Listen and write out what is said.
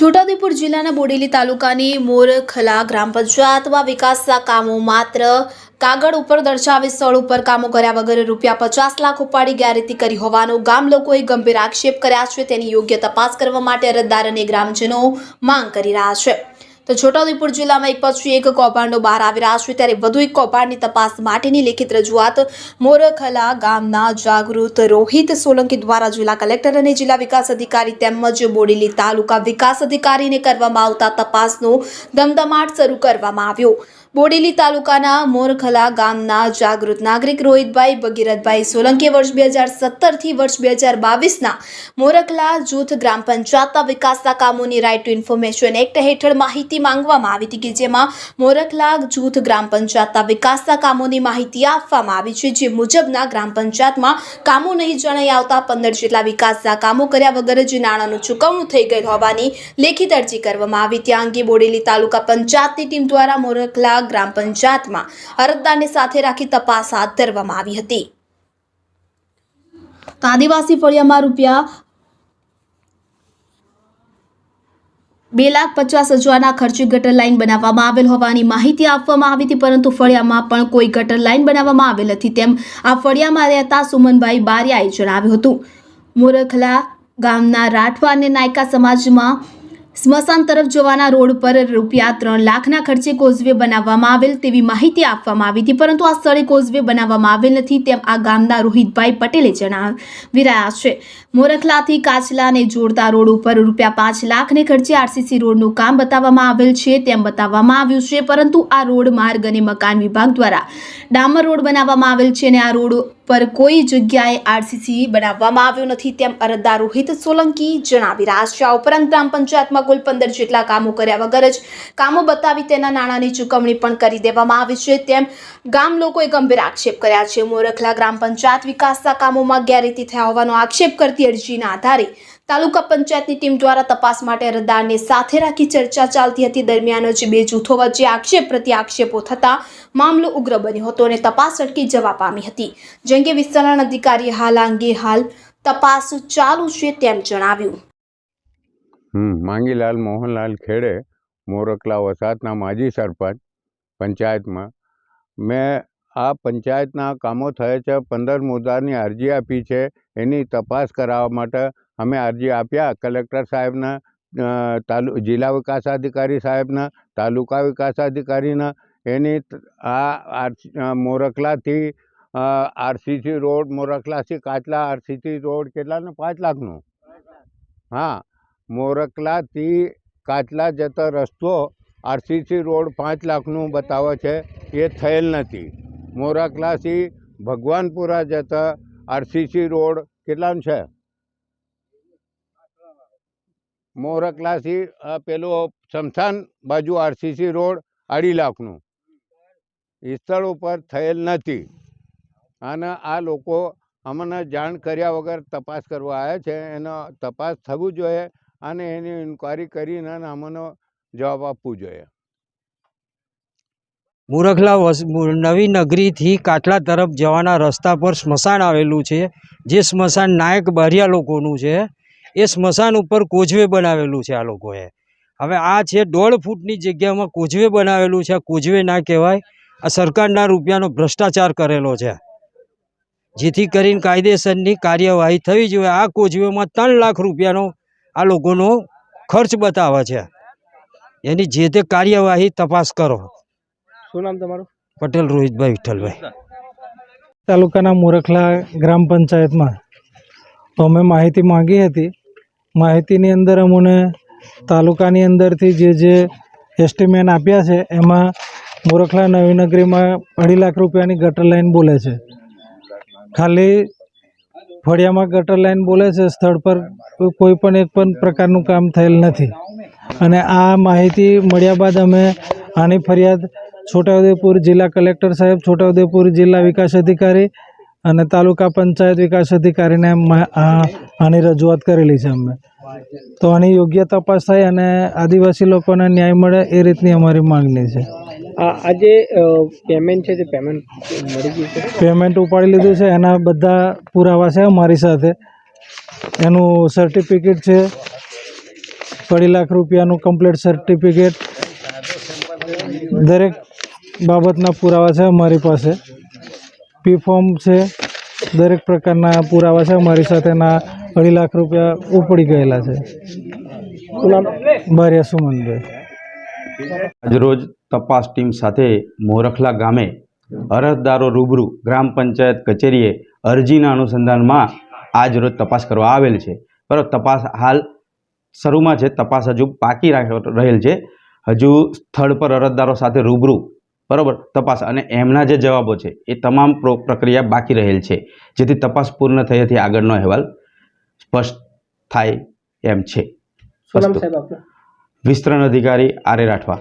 છોટાઉદેપુર જિલ્લાના બોડેલી તાલુકાની મોરખલા ગ્રામ પંચાયતમાં વિકાસના કામો માત્ર કાગળ ઉપર દર્શાવે સ્થળ ઉપર કામો કર્યા વગર રૂપિયા પચાસ લાખ ઉપાડી ગેરરીતિ કરી હોવાનો ગામ લોકોએ ગંભીર આક્ષેપ કર્યા છે. તેની યોગ્ય તપાસ કરવા માટે અરજદાર અને ગ્રામજનો માંગ કરી રહ્યા છે. તો છોટાઉદેપુર જિલ્લામાં એક પછી એક કૌભાંડો બહાર આવી રહ્યા છે. ત્યારે વધુ એક કૌભાંડની તપાસ માટેની લેખિત રજૂઆત મોરખલા ગામના જાગૃત રોહિત સોલંકી દ્વારા જિલ્લા કલેક્ટર અને જિલ્લા વિકાસ અધિકારી તેમજ બોડેલી તાલુકા વિકાસ અધિકારીને કરવામાં આવતા તપાસનો ધમધમાટ શરૂ કરવામાં આવ્યો. બોડેલી તાલુકાના મોરખલા ગામના જાગૃત નાગરિક રોહિતભાઈ ભગીરથભાઈ સોલંકી વર્ષ બે હજાર સત્તરથી વર્ષ બે હજાર બાવીસના મોરખલા જૂથ ગ્રામ પંચાયતના વિકાસના કામોની રાઇટ ટુ ઇન્ફોર્મેશન એક્ટ હેઠળ માહિતી માંગવામાં આવી હતી કે જેમાં મોરખલા જૂથ ગ્રામ પંચાયતના વિકાસના કામોની માહિતી આપવામાં આવી છે. જે મુજબના ગ્રામ પંચાયતમાં કામો નહીં જણાઈ આવતા પંદર જેટલા વિકાસના કામો કર્યા વગર જ નાણાંનું ચૂકવણું થઈ ગયેલ હોવાની લેખિત અરજી કરવામાં આવી. ત્યાં અંગે બોડેલી તાલુકા પંચાયતની ટીમ દ્વારા મોરખલા ગ્રામ પંચાયતમાં અરજદારને સાથે રાખી તપાસ હાથ ધરવામાં આવી હતી. આદિવાસી ફળિયામાં રૂપિયા બે લાખ પચાસ હજારના ખર્ચે ગટર લાઇન બનાવવામાં આવેલ હોવાની માહિતી આપવામાં આવી હતી, પરંતુ ફળિયામાં પણ કોઈ ગટર લાઇન બનાવવામાં આવેલ નથી તેમ આ ફળિયામાં રહેતા સુમનભાઈ બારિયાએ જણાવ્યું હતું. મોરખલા ગામના રાઠવા અને નાયકા સમાજમાં સ્મશાન તરફ જવાના રોડ પર રૂપિયા ત્રણ લાખના ખર્ચે કોઝવે બનાવવામાં આવેલ તેવી માહિતી આપવામાં આવી હતી, પરંતુ આ સ્થળે કોઝવે બનાવવામાં આવેલ નથી તેમ આ ગામના રોહિતભાઈ પટેલે જણાવી રહ્યા છે. મોરખલાથી કાચલાને જોડતા રોડ ઉપર રૂપિયા પાંચ લાખને ખર્ચે આરસીસી રોડનું કામ બતાવવામાં આવેલ છે તેમ બતાવવામાં આવ્યું છે, પરંતુ આ રોડ માર્ગ અને મકાન વિભાગ દ્વારા ડામર રોડ બનાવવામાં આવેલ છે અને આ રોડ પર કોઈ જગ્યાએ આરસીસી બનાવવામાં આવ્યો નથી તેમ અરજદાર રોહિત સોલંકી જણાવી રહ્યા છે. આ ઉપરાંત ગ્રામ પંચાયતમાં કુલ પંદર જેટલા કામો કર્યા વગર જ કામો બતાવી તેના નાણાંની ચૂકવણી પણ કરી દેવામાં આવી છે તેમ ગામ લોકોએ ગંભીર આક્ષેપ કર્યા છે. મોરખલા ગ્રામ પંચાયત વિકાસના કામોમાં ગેરરીતિ થયા હોવાનો આક્ષેપ કરતી અરજીના આધારે તાલુકા પંચાયતની ટીમ દ્વારા તપાસ માટે રદારને સાથે રાખી ચર્ચા ચાલતી હતી. દરમિયાન જ બે જૂથો વચ્ચે આક્ષેપ પ્રતિ આક્ષેપો થતાં મામલો ઉગ્ર બન્યો હતો અને તપાસ અટકી જવા પામી હતી. જેમ કે વિસ્તરણ અધિકારી હાલ અંગે હાલ તપાસ ચાલુ છે તેમ જણાવ્યું. માંગીલાલ, મોહનલાલ ખેડે મોરકલા વસાતના માજી સરપંચ પંચાયતમાં. મેં આ પંચાયતના કામો થયા છે, પંદર મુદ્દાની અરજી આપી છે, એની તપાસ કરાવવા માટે અમે અરજી આપ્યા. કલેક્ટર સાહેબના તાલુ, જિલ્લા વિકાસ અધિકારી સાહેબના, તાલુકા વિકાસ અધિકારીના, એની આ મોરખલાથી આરસીસી રોડ, મોરખલાથી કાચલા આરસીસી રોડ કેટલાને પાંચ લાખનો. હા મોરકલાથી કાચલા જતો રસ્તો આરસીસી રોડ પાંચ લાખનું બતાવે છે. એ થયેલ નથી. મોરખલાથી ભગવાનપુરા જતા આરસીસી રોડ કેટલાનું છે? મોરકલાથી પેલો શમશાન બાજુ આરસીસી રોડ અઢી લાખનું. એ સ્થળ ઉપર થયેલ નથી. અને આ લોકો અમને જાણ કર્યા વગર તપાસ કરવા આવ્યા છે. એનો તપાસ થવું જોઈએ અને એની ઇન્ક્વાયરી કરીને અમને જવાબ આપવું જોઈએ. મુરખલા નવી નગરીથી કાટલા તરફ જવાના રસ્તા પર સ્મશાન આવેલું છે. જે સ્મશાન નાયક બારિયા લોકોનું છે. એ સ્મશાન ઉપર કોઝવે બનાવેલું છે આ લોકોએ. હવે આ છે દોઢ ફૂટની જગ્યામાં કોઝવે બનાવેલું છે. આ કોઝવે ના કહેવાય. આ સરકારના રૂપિયાનો ભ્રષ્ટાચાર કરેલો છે. જેથી કરીને કાયદેસરની કાર્યવાહી થવી જોઈએ. આ કોઝવેમાં ત્રણ લાખ રૂપિયાનો આ લોકોનો ખર્ચ બતાવે છે. એની જે તે કાર્યવાહી તપાસ કરો. શું નામ તમારું? પટેલ રોહિતભાઈ વિઠ્ઠલભાઈ. તાલુકાના મોરખલા ગ્રામ પંચાયતમાં તો અમે માહિતી માંગી હતી માહિતીની અંદર અમને તાલુકાની અંદરથી જે જે એસ્ટિમેન આપ્યા છે, એમાં મોરખલા નવીનગરીમાં અઢી લાખ રૂપિયાની ગટર લાઇન બોલે છે. ખાલી ફળિયામાં ગટર લાઈન બોલે છે, સ્થળ પર કોઈ પણ એક પણ પ્રકારનું કામ થયેલ નથી. અને આ માહિતી મળ્યા બાદ અમે આની ફરિયાદ છોટાઉદેપુર જિલ્લા કલેક્ટર સાહેબ, છોટાઉદેપુર જિલ્લા વિકાસ અધિકારી અને તાલુકા પંચાયત વિકાસ અધિકારીને આની રજૂઆત કરેલી છે અમે. તો આની યોગ્ય તપાસ થાય અને આદિવાસી લોકોને ન્યાય મળે એ રીતની અમારી માંગણી છે. આ જે પેમેન્ટ છે તે પેમેન્ટ મળી ગયું છે? પેમેન્ટ ઉપાડી લીધું છે એના બધા પુરાવા છે અમારી સાથે. એનું સર્ટિફિકેટ છે અઢી લાખ રૂપિયાનું કમ્પ્લીટ સર્ટિફિકેટ દરેક બાબતના પુરાવા છે અમારી પાસે. પી ફોર્મ છે. દરેક પ્રકારના પુરાવા છે. અમારી સાથેના અઢી લાખ રૂપિયા ઉપડી ગયેલા છે. બારિયા સુમનભાઈ. આજરોજ તપાસ ટીમ સાથે મોરખલા ગામે અરજદારો રૂબરૂ ગ્રામ પંચાયત કચેરીએ અરજીના અનુસંધાનમાં આજ રોજ તપાસ કરવા આવેલ છે. બરાબર તપાસ હાલ શરૂમાં છે. તપાસ હજુ બાકી રહેલ છે. હજુ સ્થળ પર અરજદારો સાથે રૂબરૂ બરાબર? તપાસ. અને એમના જે જવાબો છે એ તમામ પ્રો- પ્રક્રિયા બાકી રહેલ છે. જેથી તપાસ પૂર્ણ થયાથી આગળનો અહેવાલ સ્પષ્ટ થાય એમ છે. વિસ્તરણ અધિકારી આરે રાઠવા.